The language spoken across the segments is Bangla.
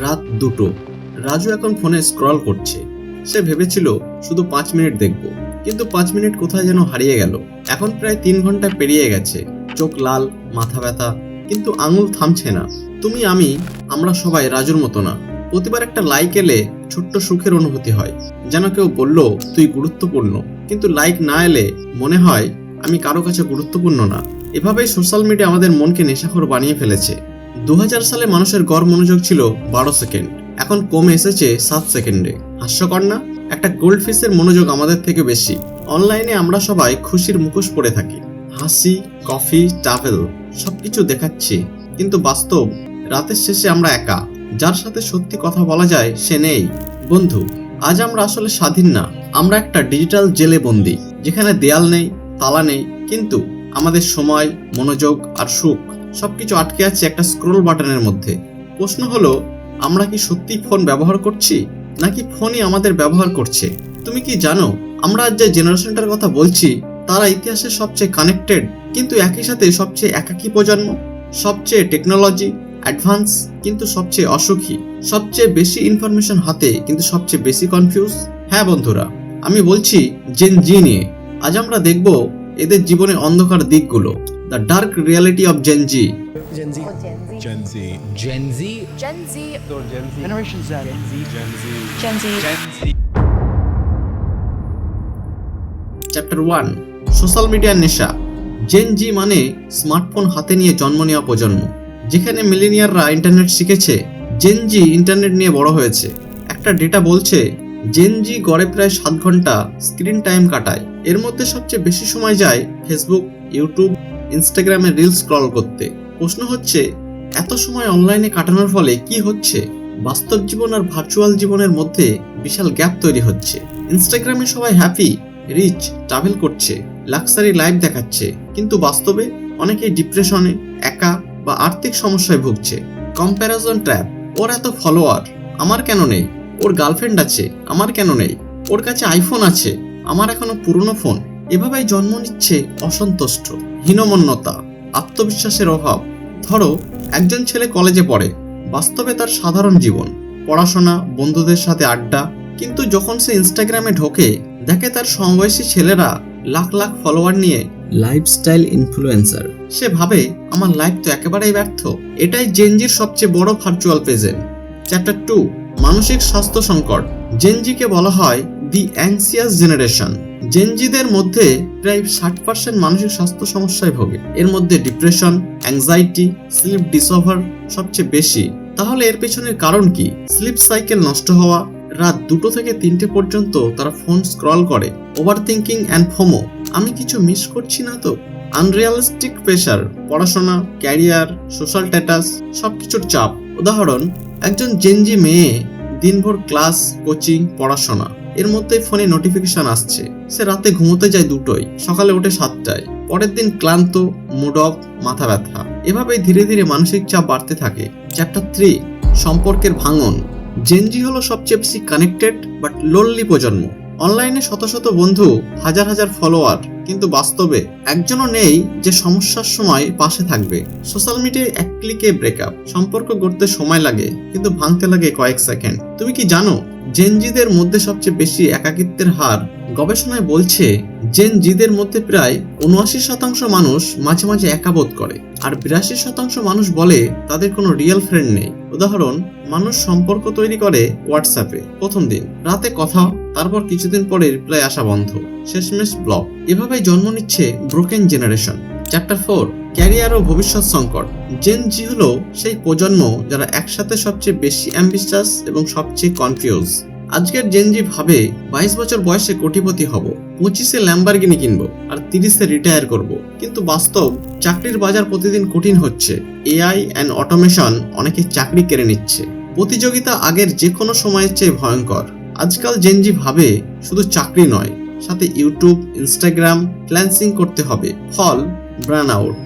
রাত দুটো। রাজু এখন ফোনে স্ক্রল করছে। সে ভেবেছিল, শুধু পাঁচ মিনিট দেখব। কিন্তু পাঁচ মিনিট কোথায় যেন হারিয়ে গেল। এখন প্রায় তিন ঘণ্টা পেরিয়ে গেছে। চোখ লাল, মাথা ব্যথা, কিন্তু আঙুল থামছে না। তুমি, আমি, আমরা সবাই রাজুর মতো না। প্রতিবার একটা লাইক এলে ছোট্ট সুখের অনুভূতি হয়। যেন কেউ বলল, তুই গুরুত্বপূর্ণ। কিন্তু লাইক না এলে মনে হয়, আমি কারও কাছে গুরুত্বপূর্ণ না। এভাবেই সোশ্যাল মিডিয়া আমাদের মনকে নেশাখোর বানিয়ে ফেলেছে। দু হাজার সালে মানুষের গড় মনোযোগ ছিল বারো সেকেন্ড। এখন কমে এসেছে সাত সেকেন্ডে। হাস্যকর না? একটা গোল্ড ফিশের মনোযোগ আমাদের থেকে বেশি। অনলাইনে আমরা সবাই খুশির মুখোশ পরে থাকি। হাসি, কফি ট্রাভেল সবকিছু দেখাচ্ছি। কিন্তু বাস্তব, রাতের শেষে আমরা একা। যার সাথে সত্যি কথা বলা যায়, সে নেই। বন্ধু, আজ আমরা আসলে স্বাধীন না। আমরা একটা ডিজিটাল জেলে বন্দি, যেখানে দেয়াল নেই, তালা নেই, কিন্তু আমাদের সময়, মনোযোগ আর সুখ। সবকিছু আটকে আছে একটা স্ক্রোল বাটনের মধ্যে। প্রশ্ন হলো, আমরা কি সত্যি ফোন ব্যবহার করছি? নাকি ফোনই আমাদের ব্যবহার করছে? তুমি কি জানো, আমরা যে জেনারেশনটার কথা বলছি, তারা ইতিহাসের সবচেয়ে কানেক্টেড কিন্তু একই সাথে সবচেয়ে একাকী প্রজন্ম। সবচেয়ে টেকনোলজি অ্যাডভান্স কিন্তু সবচেয়ে অসুখী। সবচেয়ে বেশি ইনফরমেশন হাতে, কিন্তু সবচেয়ে বেশি কনফিউজ হ্যাঁ বন্ধুরা, আমি বলছি জেন জি নিয়ে। আজ আমরা দেখব এদের জীবনে অন্ধকার দিকগুলো। The dark reality of Gen Z Gen Z. Gen Z. Gen Z. Gen Z. Gen Z. Generation Z. Gen Z. Gen Z. Gen Z. Chapter one social মিডিয়ার নেশা জেন জি মানে স্মার্টফোন হাতে নিয়ে জন্ম নেওয়া প্রজন্ম যেখানে মিলিনিয়াররা ইন্টারনেট শিখেছে জেন জি ইন্টারনেট নিয়ে বড় হয়েছে একটা ডেটা বলছে জেন জি গড়ে প্রায় সাত ঘণ্টা স্ক্রিন টাইম কাটায় এর মধ্যে সবচেয়ে বেশি সময় যায় ফেসবুক ইউটিউব ইনস্টাগ্রামে রিল স্ক্রল করতে। প্রশ্ন হচ্ছে, এত সময় অনলাইনে কাটানোর ফলে কি হচ্ছে? বাস্তব জীবন আর ভার্চুয়াল জীবনের মধ্যে বিশাল গ্যাপ তৈরি হচ্ছে। ইনস্টাগ্রামে সবাই হ্যাপি রিচ ট্রাভেল করছে লাক্সারি লাইফ দেখাচ্ছে। কিন্তু বাস্তবে অনেকেই ডিপ্রেশনে একা বা আর্থিক সমস্যায় ভুগছে। কম্প্যারিজন ট্র্যাপ ওর এত ফলোয়ার আমার কেন নেই? ওর গার্লফ্রেন্ড আছে, আমার কেন নেই? ওর কাছে আইফোন আছে, আমার এখনও পুরনো ফোন এভাবেই জন্ম নিচ্ছে অসন্তুষ্ট, হীনমন্যতা, আত্মবিশ্বাসের অভাব। ধরো, একজন ছেলে কলেজে পড়ে, বাস্তবে তার সাধারণ জীবন। পড়াশোনা, বন্ধুদের সাথে আড্ডা, কিন্তু যখন সে ইনস্টাগ্রামে ঢোকে, দেখে তার সমবয়সী ছেলেরা লাখ লাখ ফলোয়ার নিয়ে, লাইফস্টাইল ইনফ্লুয়েন্সার। সে ভাবে, আমার লাইফ তো একেবারেই ব্যর্থ। এটাই জেনজির সবচেয়ে বড় ভার্চুয়াল প্রেজেন্ট চ্যাপ্টার টু মানসিক স্বাস্থ্য সংকট। জেনজিকে বলা হয় দি অ্যাংসিয়াস জেনারেশন জেনজিদের মধ্যে প্রায় ষাট পার্সেন্ট মানসিক স্বাস্থ্য সমস্যায় ভোগে। এর মধ্যে ডিপ্রেশন অ্যাংজাইটি স্লিপ ডিসঅভার সবচেয়ে বেশি। তাহলে এর পেছনের কারণ কি? স্লিপ সাইকেল নষ্ট হওয়া, রাত দুটো থেকে তিনটে পর্যন্ত তারা ফোন স্ক্রল করে ওভার থিঙ্কিং অ্যান্ড ফোমো। আমি কিছু মিস করছি না তো? আনরিয়ালিস্টিক প্রেশার পড়াশোনা ক্যারিয়ার সোশ্যাল স্ট্যাটাস সবকিছুর চাপ। উদাহরণ, একজন জেনজি মেয়ে দিনভর ক্লাস কোচিং পড়াশোনা। এর মধ্যে ফোনে নোটিফিকেশন আসছে। সে রাতে ঘুমোতে যায় দুটোই, সকালে ওঠে সাতটায়। পরের দিন ক্লান্ত মুড অফ মাথা ব্যথা। এভাবেই ধীরে ধীরে মানসিক চাপ বাড়তে থাকে। চ্যাপ্টার থ্রি সম্পর্কের ভাঙন। জেনজি হলো সবচেয়ে বেশি কানেক্টেড বাট লোনলি প্রজন্ম। অনলাইনে শত শত বন্ধু, হাজার হাজার ফলোয়ার কিন্তু বাস্তবে একজনও নেই যে সমস্যার সময় পাশে থাকবে। সোশ্যাল মিডিয়ায় এক ক্লিকে ব্রেকআপ সম্পর্ক গড়তে সময় লাগে, কিন্তু ভাঙতে লাগে কয়েক সেকেন্ড তুমি কি জানো জেনজিদের মধ্যে সবচেয়ে বেশি একাকিত্বের হার গবেষণায় বলছে জেনজিদের মধ্যে প্রায় উনআশি শতাংশ মানুষ মাঝে মাঝে একাবোধ করে। আর বিরাশি শতাংশ মানুষ বলে তাদের কোনো রিয়েল ফ্রেন্ড নেই। উদাহরণ, মানুষ সম্পর্ক তৈরি করে হোয়াটসঅ্যাপে। প্রথম দিন, রাতে কথা, তারপর কিছুদিন পরে রিপ্লাই আসা বন্ধ। শেষমেশ ব্লক। এভাবেই জন্ম নিচ্ছে broken generation. Chapter four career ও ভবিষ্যৎ সংকট। জেন জি হলো সেই প্রজন্ম যারা একসাথে সবচেয়ে বেশি অ্যাম্বিশাস এবং সবচেয়ে কনফিউজ আজকের জেনজি ভাবে বাইশ বছর বয়সে কোটিপতি হব, পঁচিশে ল্যাম্বারগিনি কিনবো আর তিরিশে রিটায়ার করব। কিন্তু বাস্তব চাকরির বাজার প্রতিদিন কঠিন হচ্ছে। এআই অ্যান্ড অটোমেশন অনেকে চাকরি কেড়ে নিচ্ছে। প্রতিযোগিতা আগের যে কোনো সময়ের চেয়ে ভয়ঙ্কর। আজকাল জেনজি ভাবে শুধু চাকরি নয়, সাথে ইউটিউব ইনস্টাগ্রাম ফ্ল্যান্সিং করতে হবে। ফল ব্রান আউট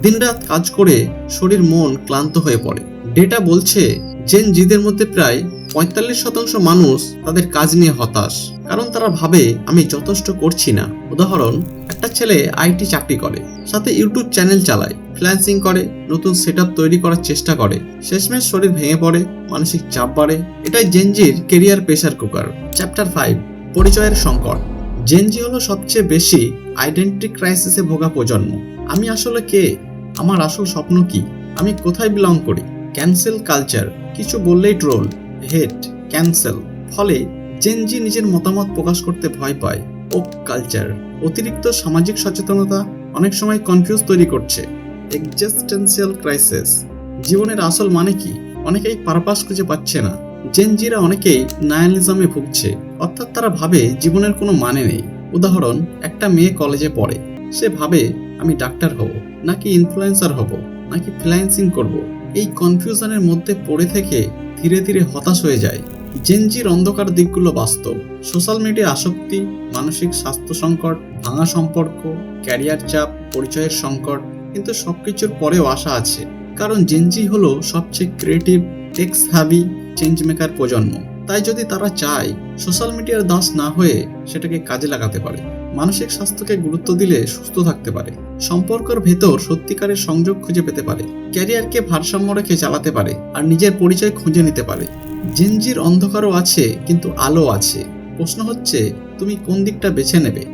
দিনরাত কাজ করে শরীর, মন ক্লান্ত হয়ে পড়ে। ডেটা বলছে জেন জিদের মধ্যে প্রায় পঁয়তাল্লিশ শতাংশ মানুষ তাদের কাজ নিয়ে হতাশ। কারণ তারা ভাবে, আমি যথেষ্ট করছি না। উদাহরণ, একটা ছেলে আইটি চাকরি করে, সাথে ইউটিউব চ্যানেল চালায়, ফ্রিল্যান্সিং করে, নতুন সেট তৈরি করার চেষ্টা করে। শেষমেশ শরীর ভেঙে পড়ে, মানসিক চাপ বাড়ে। এটাই জেনজির career pressure cooker chapter five পরিচয়ের সংকট। জেনজি হলো সবচেয়ে বেশি আইডেন্টি ক্রাইসিসে ভোগা প্রজন্ম। আমি আসলে কে? আমার আসল স্বপ্ন কি? আমি কোথায় বিলং করি? ক্যান্সেল কালচার কিছু বললেই ট্রোল হেট ক্যান্সেল ফলে জেনজি নিজের মতামত প্রকাশ করতে ভয় পায়। ও কালচার অতিরিক্ত সামাজিক সচেতনতা অনেক সময় কনফিউজ তৈরি করছে। এক্সিস্টেন্সিয়াল ক্রাইসিস জীবনের আসল মানে কি? অনেকেই পারপাস খুঁজে পাচ্ছে না। জেনজিরা অনেকেই নায়ালিজমে ভুগছে, অর্থাৎ তারা ভাবে জীবনের কোনো মানে নেই। উদাহরণ, একটা মেয়ে কলেজে পড়ে। সে ভাবে আমি ডাক্তার হব, নাকি ইনফ্লুয়েন্সার হব, নাকি ফ্রিল্যান্সিং করব, এই কনফিউশনের মধ্যে পড়ে থেকে ধীরে ধীরে হতাশ হয়ে যায় জেনজির অন্ধকার দিকগুলো বাস্তব। সোশ্যাল মিডিয়া আসক্তি, মানসিক স্বাস্থ্য সংকট, ভাঙা সম্পর্ক ক্যারিয়ার চাপ, পরিচয়ের সংকট, কিন্তু সবকিছুর পরেও আশা আছে। কারণ জেনজি হলো সবচেয়ে creative techs heavy change maker প্রজন্ম। তাই যদি তারা চায় সোশ্যাল মিডিয়ার দাস না হয়ে সেটাকে কাজে লাগাতে পারে। মানসিক স্বাস্থ্যকে গুরুত্ব দিলে সুস্থ থাকতে পারে। সম্পর্কের ভেতর সত্যিকারের সংযোগ খুঁজে পেতে পারে, ক্যারিয়ারকে ভারসাম্য রেখে চালাতে পারে, আর নিজের পরিচয় খুঁজে নিতে পারে। জেনজির অন্ধকারও আছে, কিন্তু আলো আছে। প্রশ্ন হচ্ছে, তুমি কোন দিকটা বেছে নেবে?